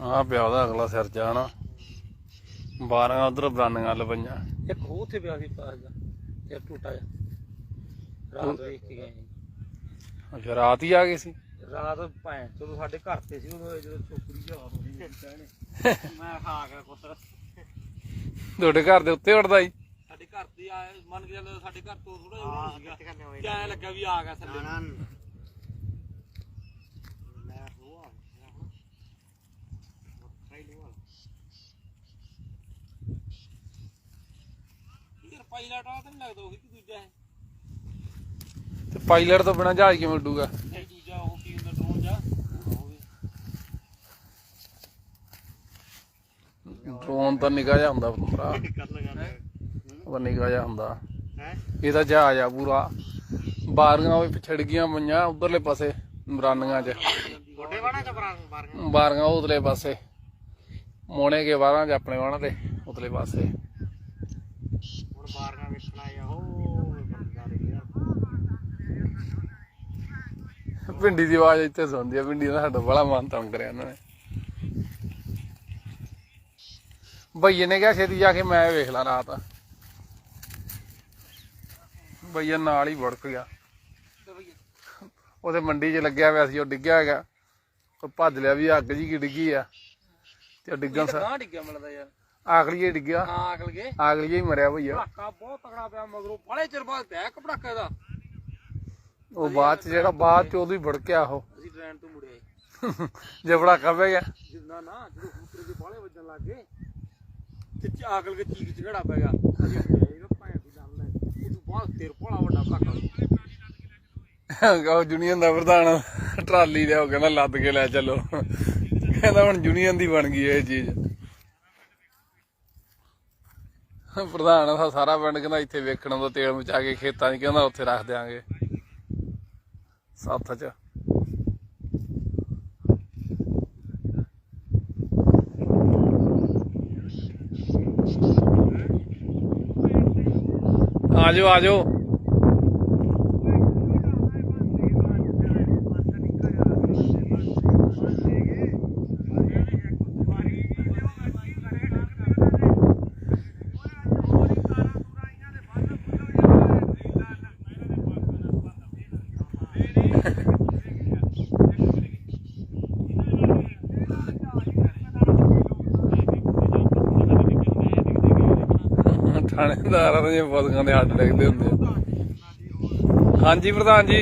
ਆ ਪਿਆ ਉਹਦਾ ਅਗਲਾ ਸਿਰ ਜਾਣਾ। ਬਾਰਾਂ ਉਧਰ ਬਰਾਨੀਆਂ ਲ ਪਈਆਂ। ਇੱਕ ਉਹ ਉੱਥੇ ਪਿਆ ਸੀ ਪਾਸ ਦਾ ਤੇ ਟੂਟਾ ਜਿਹਾ। ਰਾਤ ਵੇਖ ਕੇ ਗਏ। ਅੱਛਾ ਰਾਤ ਹੀ ਆ ਗਏ ਸੀ? ਰਾਤ ਭੈਣ ਚਲੋ ਸਾਡੇ ਘਰ ਤੇ ਸੀ ਉਦੋਂ ਜਦੋਂ ਚੋਕਰੀ ਜਿਹਾ ਹੋਣੀ ਸੀ ਮੈਂ ਖਾ ਗਿਆ ਕੁਛ ਤੁਹਾਡੇ ਘਰ ਦੇ ਉੱਤੇ ਉੱਡਦਾ ਸੀ? ਸਾਡੇ ਘਰ ਤੇ ਆ ਮੰਨ ਕੇ ਚੱਲ ਸਾਡੇ ਘਰ ਤੋਂ ਥੋੜਾ ਜਿਹਾ ਸੀਗਾ। ਕਿ ਐਂ ਲੱਗਾ ਵੀ ਆ ਗਿਆ ਥੱਲੇ ਯਾਰ ਪਾਇਲਟ ਵਾਲਾ ਤਾਂ ਨਹੀਂ ਲੱਗਦਾ ਉਹੀ ਕਿ ਦੂਜਾ ਹੈ। ਤੇ ਪਾਇਲਟ ਤੋਂ ਬਿਨਾ ਜਹਾਜ਼ ਕਿਵੇਂ ਉੱਡੂਗਾ? ਇਹ ਦੂਜਾ ਉਹ ਕੀ ਹੁੰਦਾ ਡਰੋਨ ਜਾ। ਡਰੋਨ ਤਾਂ ਨਿਕਾ ਜਾ ਹੁੰਦਾ ਭਰਾ। ਉਹ ਨਿਕਾ ਜਾ ਹੁੰਦਾ। ਹੈ? ਇਹਦਾ ਜਹਾਜ਼ ਆ ਪੂਰਾ। ਬਾਰੀਆਂ ਵੀ ਪਿਛੜ ਗਈਆਂ ਪਈਆਂ ਉਧਰਲੇ ਪਾਸੇ ਬਰਾਨੀਆਂ 'ਚ। ਛੋਟੇ ਵਾਣਾ ਚ ਬਾਰ ਬਾਰੀਆਂ ਉਧਰਲੇ ਪਾਸੇ। ਮੋਣੇ ਕੇ ਬਾਰਾਂ 'ਚ ਆਪਣੇ ਵਾਣਾ ਤੇ ਉਧਰਲੇ ਪਾਸੇ। ਬਾਰਗਾ ਵੇਖਣਾ ਆ ਉਹ ਬੰਦਾ ਰਿਹਾ ਦੀ ਆਵਾਜ਼ ਇੱਥੇ ਸੁਣਦੀ ਆ ਪਿੰਡੀ ਦਾ ਸਾਡਾ ਬੜਾ ਮਨ ਤੰਗ ਕਰਿਆ ਇਹਨਾਂ ਨੇ। ਭਈਏ ਨੇ ਕਿਹਾ ਛੇਤੀ ਜਾ ਕੇ ਮੈਂ ਵੇਖ ਲਾਂ ਰਾਤ। ਭਈਆ ਨਾਲ ਹੀ ਵੜਕ ਗਿਆ। ਉਹਦੇ ਮੰਡੀ 'ਚ ਲੱਗਿਆ ਹੋਇਆ ਸੀ ਉਹ ਡਿੱਗਿਆ ਹੈਗਾ। ਉਹ ਭੱਜ ਲਿਆ ਵੀ ਅੱਗ ਜੀ ਕੀ ਡਿੱਗੀ ਆ। ਤੇ ਉਹ ਡਿੱਗਣ ਸਾ ਗਾਂ ਡਿੱਗਿਆ ਮਿਲਦਾ ਯਾਰ। ਆਖਲੀਏ ਡਿੱਗਿਆ। ਹਾਂ ਅਕਲ ਗਏ ਆਖਲੀਏ ਹੀ ਮਰਿਆ ਭਈਆ। ਪੜਾਕਾ ਬਹੁਤ ਤਗੜਾ ਪਿਆ ਮਗਰੋਂ। ਬੜੇ ਚਿਰ ਬਾਅਦ ਪਿਆ ਇੱਕ ਦਾ ਉਹ ਬਾਅਦ 'ਚ ਜਿਹੜਾ ਬਾਅਦ 'ਚ ਉਦੋਂ ਹੀ ਵੜਕਿਆ ਉਹ। ਅਸੀਂ ਟ੍ਰੇਨ ਤੋਂ ਮੁੜੇ ਆਏ। ਜੇ ਭੜਾਕਾ ਪੈ ਗਿਆ। ਜਿੰਨਾ ਨਾ ਜਦੋਂ ਹੂਟਰ ਦੇ ਬਾਲੇ ਵੱਜਣ ਲੱਗ ਗਏ ਤੇ ਚ- ਆਕਲ ਕੇ ਚੀਕ ਝਗੜਾ ਪੈ ਗਿਆ। ਅਸੀਂ ਭੈਣ ਦੀ ਗੱਲ ਲੈ ਉਦੋਂ ਬਾਅਦ ਤੇਰ ਭੋਲਾ ਵੱਡਾ ਪੜਾਕਾ ਉਹ ਯੂਨੀਅਨ ਦਾ ਪ੍ਰਧਾਨ ਟਰਾਲੀ ਲਿਆਓ ਕਹਿੰਦਾ ਲੱਦ ਕੇ ਲੈ ਚੱਲੋ। ਕਹਿੰਦਾ ਹੁਣ ਯੂਨੀਅਨ ਦੀ ਬਣ ਗਈ ਇਹ ਚੀਜ਼। ਪ੍ਰਧਾਨ ਦਾ ਸਾਰਾ ਪਿੰਡ ਕਹਿੰਦਾ ਇੱਥੇ ਵੇਖਣ ਦਾ ਤੇਲ ਮਚਾ ਕੇ ਖੇਤਾਂ 'ਚ ਕਹਿੰਦਾ ਉੱਥੇ ਰੱਖ ਦਿਆਂਗੇ। ਸਾਥ 'ਚ। ਆਜੋ ਆਜੋ ਥਾਣੇਦਾਰਾਂ ਦੇ ਪਦਕਾਂ ਦੇ ਹੱਥ ਲੱਗਦੇ ਹੁੰਦੇ ਆ। ਹਾਂਜੀ ਪ੍ਰਧਾਨ ਜੀ।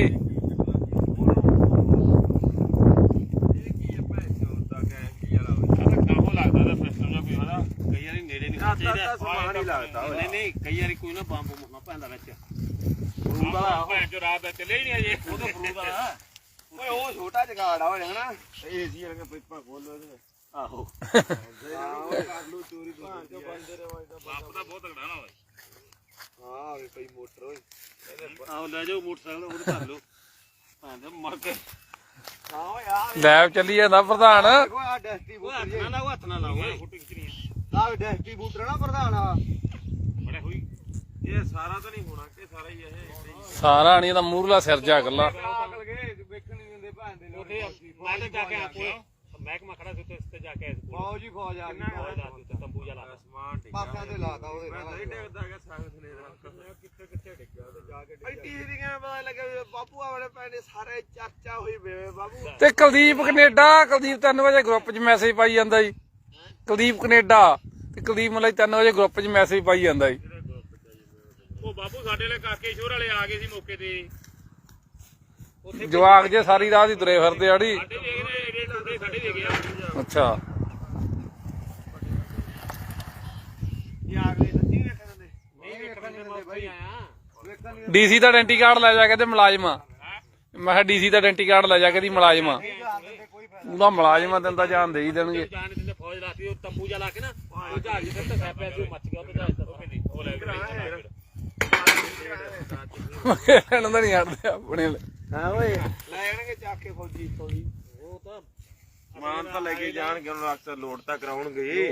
ਕਾਹੋ ਲੱਗਦਾ ਦਾ ਸਿਸਟਮ ਜਾਂ ਕੋਈ ਹਨਾ ਕਈ ਵਾਰੀ ਨੇੜੇ ਨਹੀਂ। ਨਹੀਂ ਨਹੀਂ ਕਈ ਵਾਰੀ ਕੋਈ ਨਾ ਬੰਬ ਮੁੱਕਾ ਪੈਂਦਾ ਵਿੱਚ। ਫਰੂਦ ਵਾਲਾ ਭੈਣ ਚੋ ਰਾਤ ਦਾ ਚੱਲੇ ਹੀ ਨਹੀਂ ਅਜੇ ਉਹ ਤਾਂ ਫਰੂਦ ਵਾਲਾ। ਓਏ ਉਹ ਛੋਟਾ ਜਗਾੜ ਆ ਓਏ ਹਨਾ? ਏਸੀ ਵਾਲੀਆਂ ਪਾਈਪਾਂ ਖੋਲ ਇਹਦੇ ਆਹੋ। ਤੋਂ ਬਾਪ ਦਾ ਬਹੁਤ ਤਗੜਾ ਨਾ ਓਏ ਹਾਂ ਓਏ ਪਈ ਮੋਟਰ ਓਏ। ਆਹ ਲੈ ਜਾਓ ਮੋਟਰਸਾਈਕਲ ਉਹਦੇ ਭਰ ਲਓ। ਭਾਂ ਦੇ ਮਰ ਕੇ। ਹਾਂ ਓਏ ਆ ਲੈਬ ਚੱਲੀ ਜਾਂਦਾ ਪ੍ਰਧਾਨ। ਦੇਖੋ ਆ ਡੈਸਟੀ ਉਹ ਬੂਟਰ ਹੱਥ ਜੀ ਨਾ ਲਾਓ ਹੱਥ ਨਾ ਲਾਓ। ਓਏ ਫੋਟੋ ਖਿੱਚਣੀ ਆ ਡੈਸਟੀ ਬੂਟਰ ਨਾ ਪ੍ਰਧਾਨ ਆ ਬੜੇ ਹੋਈ। ਇਹ ਸਾਰਾ ਤਾਂ ਨਹੀਂ ਹੋਣਾ ਕਿ ਸਾਰਾ ਹੀ ਇਹ ਸਾਰਾ ਨਹੀਂ ਤਾਂ ਮੂਰਲਾ ਸਿਰ ਜਾ ਗੱਲਾ ਗਏ ਵੇਖਣ ਨਹੀਂ ਦਿੰਦੇ ਤਾਂ ਕੇ ਮਹਿਕਮਾ ਖੜਾ ਸੀ ਉੱਤੇ ਇਸ ਤੇ ਜਾ ਕੇ ਫੌਜ ਹੀ ਫੌਜ ਆ ਗਈ ਤੰਬੂ ਜਾ ਲਾ ਸਮਾਨ ਪਾਸਿਆਂ ਤੇ ਲਾਤਾ ਉਹਦੇ ਮੈਂ ਨਹੀਂ ਡੇਗਦਾ ਹੈਗਾ ਸੰਗਤ ਨੇ ਕਿੱਥੇ ਕਿੱਥੇ ਡਿੱਗਾ ਤੇ ਜਾ ਕੇ ਅਈ ਟੀਵੀ ਦੀ ਕਿਵੇਂ ਪਤਾ ਲੱਗਾ ਵੀ ਬਾਪੂ ਆਵੜੇ ਪੈਣੇ ਸਾਰੇ ਚਰਚਾ ਹੋਈ ਵੇ ਬਾਬੂ ਤੇ ਕੁਲਦੀਪ ਕੈਨੇਡਾ ਕੁਲਦੀਪ 3 ਵਜੇ ਗਰੁੱਪ 'ਚ ਮੈਸੇਜ ਪਾਈ ਜਾਂਦਾ ਜੀ। ਕੁਲਦੀਪ ਕੈਨੇਡਾ ਤੇ ਕੁਲਦੀਪ ਮਤਲਬ 3 ਵਜੇ ਗਰੁੱਪ 'ਚ ਮੈਸੇਜ ਪਾਈ ਜਾਂਦਾ ਜੀ। ਉਹ ਬਾਪੂ ਸਾਡੇ ਵਾਲੇ ਕਾਕੇ ਸ਼ੋਰ ਵਾਲੇ ਆ ਗਏ ਸੀ ਮੌਕੇ ਤੇ। ਜਵਾਕ ਜੇ ਸਾਰੀ ਰਾਤ ਹੀ ਤੁਰੇ ਫਿਰਦੇ ਆੜੀ ਸਾਡੇ ਦੇਖਦੇ ਏਡੇ ਟੁੱਟੇ ਸਾਡੇ ਦੇ ਗਿਆ ਅੱਛਾ। ਦੇ ਦੇ ਡੀਸੀ ਦਾ ਆਇਡੈਂਟੀ ਕਾਰਡ ਲੈ ਜਾ ਕੇ ਤੇ ਮੁਲਾਜ਼ਮ। ਮੈਂ ਕਿਹਾ ਡੀਸੀ ਦਾ ਆਇਡੈਂਟੀ ਕਾਰਡ ਲੈ ਜਾ ਕੇ ਦੀ ਮੁਲਾਜ਼ਮ ਦਿੰਦੇ ਉਹਦਾ ਮੁਲਾਜ਼ਮ ਤਾਂ ਜਾਣ ਦੇ ਹੀ ਦੇਣਗੇ। ਜਾਣ ਦਿੰਦੇ ਫੌਜ ਲਾਤੀ ਉਹ ਤੰਬੂ ਜਾ ਲਾ ਕੇ ਨਾ ਉਹ ਜਹਾਜ਼ ਜਿੱਥੇ ਤੇ ਸੀ ਉਹ ਮੱਚ ਗਿਆ ਉਹ ਜਹਾਜ਼ ਤਾਂ ਉਹ ਲੈ ਇਹਨਾਂ ਦਾ ਨਹੀਂ ਹਟਦੇ ਆਪਣੇ। ਹਾਂ ਓਏ। ਲੈ ਜਾਣਗੇ ਚੱਕ ਕੇ ਫੌਜੀ ਫੌਜੀ ਉਹ ਸਮਾਨ ਤਾਂ ਲੈ ਕੇ ਜਾਣਗੇ ਉਹਨਾਂ ਅਕਸਰ ਲੋਡ ਤਾਂ ਕਰਾਉਣਗੇ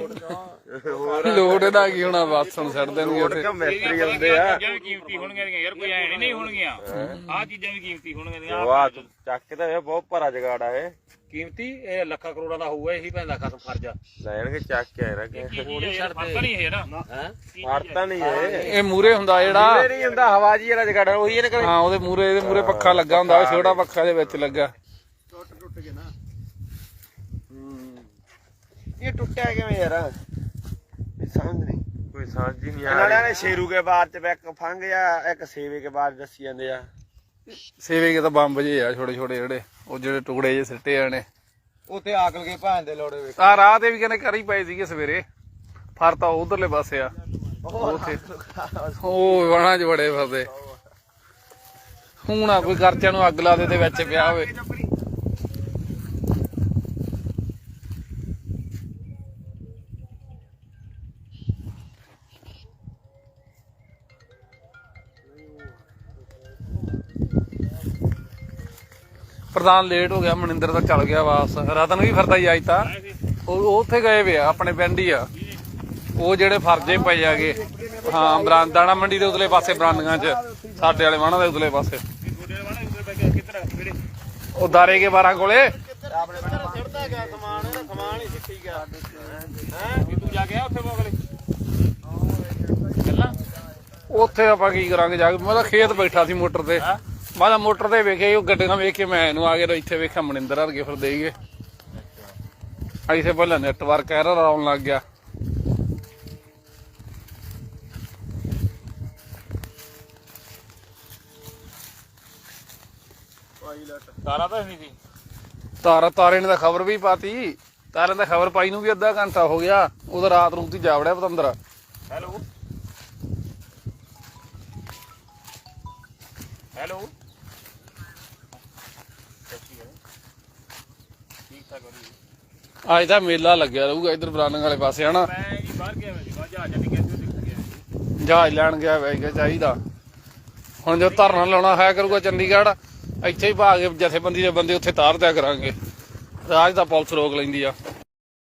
ਹੋਰ ਲੋਡ ਇਹਦਾ ਕੀ ਹੋਣਾ ਬਸ ਹੁਣ ਛੱਡ ਦੇਣਗੇ ਲੋਡ ਉੱਥੇ। ਕਾ ਮੈਸਤਰੀ ਆਉਂਦੇ ਆ? ਚੀਜ਼ਾਂ ਵੀ ਕੀਮਤੀ ਹੋਣਗੀਆਂ ਯਾਰ ਕੋਈ ਐ ਨਹੀਂ ਹੋਣਗੀਆਂ। ਆਹ ਚੀਜ਼ਾਂ ਵੀ ਕੀਮਤੀ ਹੋਣਗੀਆਂ ਵਾਹ ਤੂੰ ਚੱਕ ਕੇ ਤਾਂ ਇਹ ਬਹੁਤ ਭਾਰਾ ਜਗਾੜ ਆ ਇਹ। ਕੀਮਤੀ ਇਹ ਲੱਖਾਂ ਕਰੋੜਾਂ ਦਾ ਹੋਊਗਾ ਇਹੀ ਭੈਣ ਦਾ ਖਸਮ ਫਰਜਾ ਲੈਣਗੇ ਚੱਕ ਕੇ ਆਇਆ ਕਿ ਫ਼ਰਕ ਨਹੀਂ ਹੈ ਨਾ? ਹੈ? ਫੜਤਾ ਨਹੀਂ ਇਹ। ਇਹ ਮੂਰੇ ਹੁੰਦਾ ਜਿਹੜਾ ਇਹ ਨਹੀਂ ਹੁੰਦਾ ਹਵਾ ਜੀ ਵਾਲਾ ਜਗੜ ਉਹੀ ਇਹਨੇ ਹਾਂ ਉਹਦੇ ਮੂਰੇ ਇਹਦੇ ਮੂਰੇ ਪੱਖਾ ਲੱਗਾ ਹੁੰਦਾ ਛੋਟਾ ਪੱਖਾ ਦੇ ਵਿੱਚ ਲੱਗਾ। ਟੁੱਟ ਟੁੱਟ ਕੇ ਨਾ। ਇਹ ਟੁੱਟਿਆ ਕਿਵੇਂ ਯਾਰ? ਇਹ ਸਮਝ ਨਹੀਂ। ਕੋਈ ਸਮਝ ਹੀ ਨਹੀਂ ਆ ਨਾਲੇ ਨੇ ਸ਼ੇਰੂ ਕੇ ਬਾਅਦ ਚ ਇੱਕ ਫੰਗ ਜਾਂ ਇੱਕ ਸੇਵੇ ਕੇ ਬਾਅਦ ਦੱਸੀ ਜਾਂਦੇ ਆ। ਸੇਵੇ ਕੇ ਤਾਂ ਬੰਬ ਜੇ ਆ ਛੋਟੇ ਛੋਟੇ ਜਿਹੜੇ। ਉਹ ਜਿਹੜੇ ਟੁਕੜੇ ਜੇ ਸਿੱਟੇ ਆ ਨੇ ਉੱਥੇ ਆਕਲ ਕੇ ਭਾਂ ਦੇ ਲੋੜੇ ਵੇਖ। ਆ ਰਾਹ ਤੇ ਵੀ ਕਹਿੰਦੇ ਕਰੀ ਪਏ ਸੀਗੇ ਸਵੇਰੇ। ਫਰ ਤਾਂ ਉਧਰਲੇ ਪਾਸੇ ਆ। ਉੱਥੇ। ਉਹ ਵਣਾ ਚ ਬੜੇ ਫਸਦੇ ਹੁਣ ਆ ਕੋਈ ਗਰਚਿਆਂ ਨੂੰ ਅੱਗ ਲਾ ਦੇ ਤੇ ਵਿੱਚ ਪਿਆ ਹੋਵੇ। ਪ੍ਰਧਾਨ ਲੇਟ ਹੋ ਗਿਆ ਮਨਿੰਦਰ ਤਾਂ ਚੱਲ ਗਿਆ ਵਾਪਸ। ਰਤਨ ਵੀ ਫਿਰਦਾ ਹੀ ਅੱਜ ਤਾਂ। ਉਹ ਉੱਥੇ ਗਏ ਵੇ ਆ ਆਪਣੇ ਪਿੰਡ ਹੀ ਆ। ਉਹ ਜਿਹੜੇ ਫਰਜੇ ਪਏ ਆਗੇ ਹਾਂ ਬਰਾਂਦ ਦਾਣਾ ਮੰਡੀ ਦੇ ਉਤਲੇ ਪਾਸੇ ਬਰਾਂਦੀਆਂ 'ਚ। ਸਾਡੇ ਵਾਲੇ ਵਾਹਣਾ ਦੇ ਉਤਲੇ ਪਾਸੇ। ਉਹ ਦਾਰੇ ਕੇ 12 ਕੋਲੇ। ਆਪਣੇ ਪਿੰਡ ਸਿੱਟਦਾ ਗਿਆ ਸਮਾਨ ਇਹਦਾ ਸਮਾਨ ਹੀ ਸਿੱਟੀ ਗਿਆ। ਹੈ? ਤੂੰ ਜਾ ਗਿਆ ਉੱਥੇ ਮੋਗਲੇ? ਉੱਥੇ ਆਪਾਂ ਕੀ ਕਰਾਂਗੇ ਜਾ ਕੇ? ਮੈਂ ਤਾਂ ਖੇਤ ਬੈਠਾ ਸੀ ਮੋਟਰ ਤੇ। ਮੈਂ ਮੋਟਰ ਤੇ ਵੇਖਿਆ ਉਹ ਗੱਡੀਆਂ ਵੇਖ ਕੇ ਮੈਂ ਇਹਨੂੰ ਆ ਕੇ ਇੱਥੇ ਵੇਖਿਆ ਮਨਿੰਦਰ ਵਰਗੇ ਫਿਰ ਦੇਈਏ ਐਸੇ ਪਹਿਲਾਂ ਨੈਟਵਰਕ ਐਰਰ ਆਉਣ ਲੱਗ ਗਿਆ। ਤਾਰਾ ਤਾਂ ਨਹੀਂ ਸੀ। ਤਾਰਾ, ਤਾਰੇ ਨੇ ਤਾਂ ਖਬਰ ਵੀ ਪਾਤੀ। ਤਾਰੇ ਦਾ ਖਬਰ ਪਾਈ ਨੂੰ ਵੀ ਅੱਧਾ ਘੰਟਾ ਹੋ ਗਿਆ। ਉਹਦਾ ਰਾਤ ਨੂੰ ਤੀ ਜਾ ਪਤੰਦਰ। ਹੈਲੋ। ਹੈਲੋ। ਹੋ ਰਹੀ ਅੱਜ ਤਾਂ ਮੇਲਾ ਲੱਗਿਆ ਰਹੂਗਾ ਇਧਰ ਬਰਾਨੰਗ ਵਾਲੇ ਪਾਸੇ ਹਨਾ? ਮੈਂ ਜੀ ਬਾਹਰ ਗਿਆ ਮੈਂ ਜਹਾਜ਼ ਨਹੀਂ ਗਿਆ ਸੀ ਜਹਾਜ਼ ਲੈਣ ਗਿਆ ਵੈਗਾ ਚਾਹੀਦਾ। ਹੁਣ ਜੋ ਧਰਨਾ ਲਾਉਣਾ ਹੈ ਕਰੂਗਾ ਚੰਡੀਗੜ੍ਹ ਇੱਥੇ ਹੀ ਭਾਗ ਜਥੇਬੰਦੀ ਦੇ ਬੰਦੇ ਉੱਥੇ ਤਾਰ ਦਿਆ ਕਰਾਂਗੇ। ਰਾਜ ਦਾ ਪੁਲਿਸ ਰੋਕ ਲੈਂਦੀ ਆ।